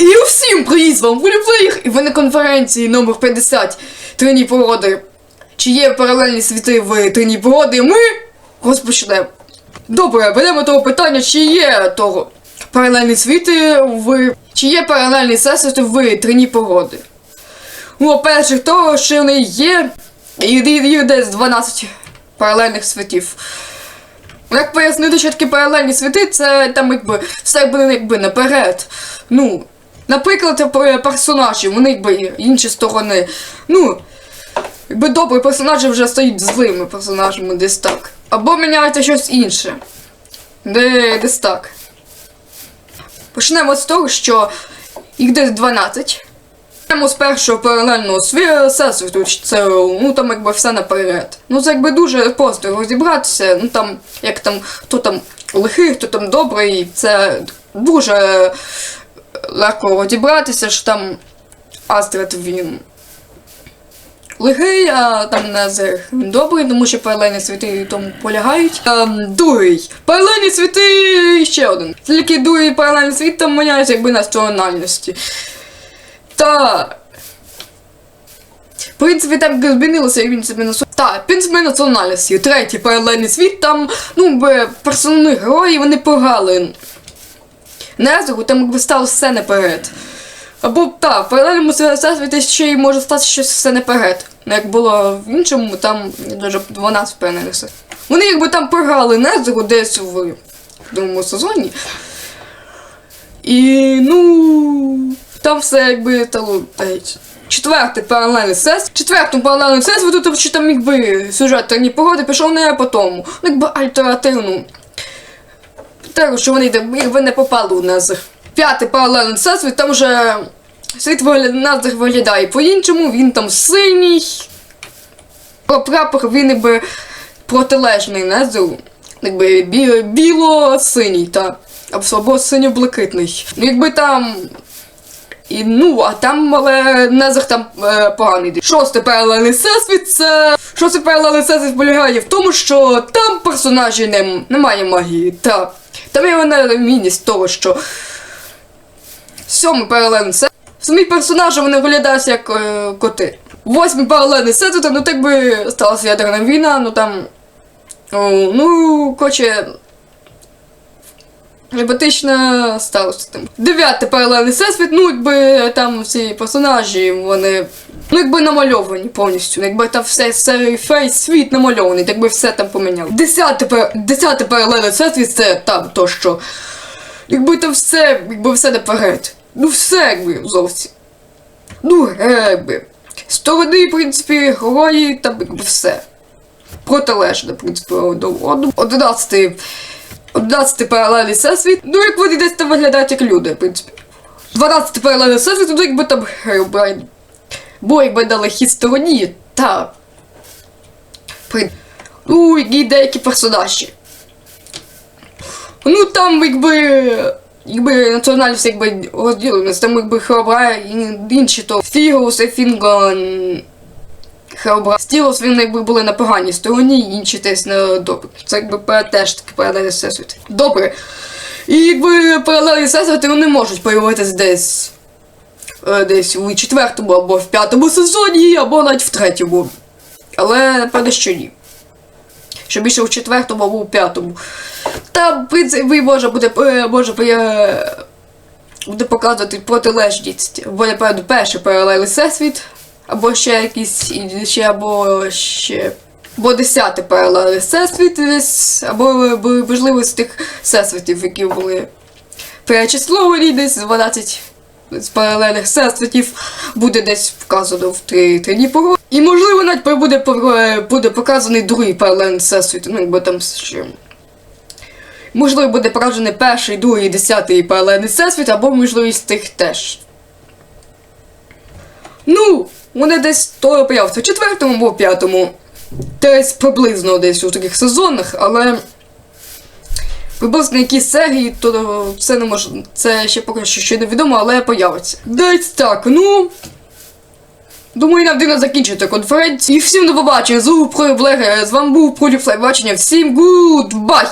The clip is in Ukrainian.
І усім привіт, з вами Вуліплеєр, і ви на конференції номер 50 Трині погоди. Чи є паралельні світи в Трині погоди? Ми розпочнемо. Добре, беремо того питання, чи є того паралельні світи в. Чи є паралельні всесвіти в Трині погоди? Ну, перше, того, що вони є, і десь 12 паралельних світів. Як пояснити, що такі паралельні світи, це там якби все буде якби наперед. Ну, наприклад, пер- персонажі, вони якби інші сторони. Ну, якби добрі персонажі вже стають злими персонажами десь так. Або міняється щось інше. Де, десь так. Почнемо з того, що їх десь 12. Почнемо з першого паралельного сві- всесвіту, це ну там якби все наперед. Ну це якби дуже просто розібратися. Ну там, як там, хто там лихий, хто там добрий, це дуже легко розібратися, що там Астрид він лихий, а там Незер він добрий, тому що паралельні світи тому полягають. Ем, другий. Паралельні світи ще один. Тільки другий паралельний світ там міняється якби національності. Та. В принципі, там змінилося, як він себе на Так, принципі національності. Третій паралельний світ, там, ну, персональні герої, вони погали. Незеру, там якби стало все наперед. Або так, в паралельному всесвіті ще й може стати щось все наперед. Ну, Як було в іншому, там дуже 12 паралельних світів. Вони якби там програли Незеру десь в другому сезоні. І ну. Там все якби стало. Четвертий паралельний сес. Четвертому паралельному всесвіту, тому що там якби сюжет терні погоди пішов не по тому. Ну якби альтернативну. Те, що вони йде- якби не попали у Незер. П'ятий паралельний всесвіт, там вже світ вигляд... Незер виглядає по-іншому, він там синій. Про прапор він якби протилежний Незеру. Якби бі... біло-синій, та. Або, синьо-блакитний. Ну, якби там. І, ну, а там, але Незер там е, поганий. Шостий паралельний всесвіт це. Шостий паралельний всесвіт полягає в тому, що там персонажі не, немає магії. Та. Там є вона міність того, що. Сьомий паралельний всесвіт. Самі персонажі вони виглядають як е, коти. Восьмий паралельний всесвіт, ну так би сталася ядерна війна, ну там. Ну, коротше, Епатично сталося там. Дев'ятий паралельний всесвіт, ну якби там всі персонажі, вони. Ну, якби намальовані повністю. Якби там все, все фейс світ намальований, якби все там поміняло. Десятий, пар- десятий паралельний всесвіт це там то, що. Якби там все, якби все наперед. Ну все якби зовсім. Ну, якби. Сторони, в принципі, герої, там якби все. Протилежне, в принципі, одному. Одинадцятий. 11 паралельний всесвіт. Ну, як вони десь там виглядають як люди, в принципі. 12 паралельний всесвіт, ну якби там Херобрайн. Бо якби на лихій стороні, та. При... Ну, і деякі персонажі. Ну там якби. Якби національність якби розділеність, там якби Херобрайн і інші то Фігус і Фінгон. Херобра. Стілос він якби були на поганій стороні, інші десь на добрій. Це якби теж таки паралельний всесвіт. Добре. І якби паралельні всесвіти вони можуть появитися десь. Е, Десь у четвертому або в п'ятому сезоні, або навіть в третьому. Але напевно, що ні. Що більше у четвертому або у п'ятому. Там, в принципі, може буде, е, може е, буде показувати протилежність. Бо, напевно, перший паралельний всесвіт, або ще якийсь ще або ще. Або десятий паралельний всесвіт або можливо з тих всесвітів, які були перечисловані, десь 12 з паралельних всесвітів буде десь вказано в три три дні. І можливо навіть буде, буде показаний другий паралельний всесвіт, ну якби там ще. Можливо, буде показаний перший, другий, десятий паралельний всесвіт, або можливо з тих теж. Ну, вони десь то появиться в четвертому або п'ятому. Десь приблизно десь у таких сезонах, але. Приблизно якій серії, то це не може. Це ще поки що ще невідомо, але появиться. Десь так, ну. Думаю, нам дивно закінчити конференцію. І всім до побачення. Зуб вами. З вами був Проліфлей. Бачення. Всім гудбай!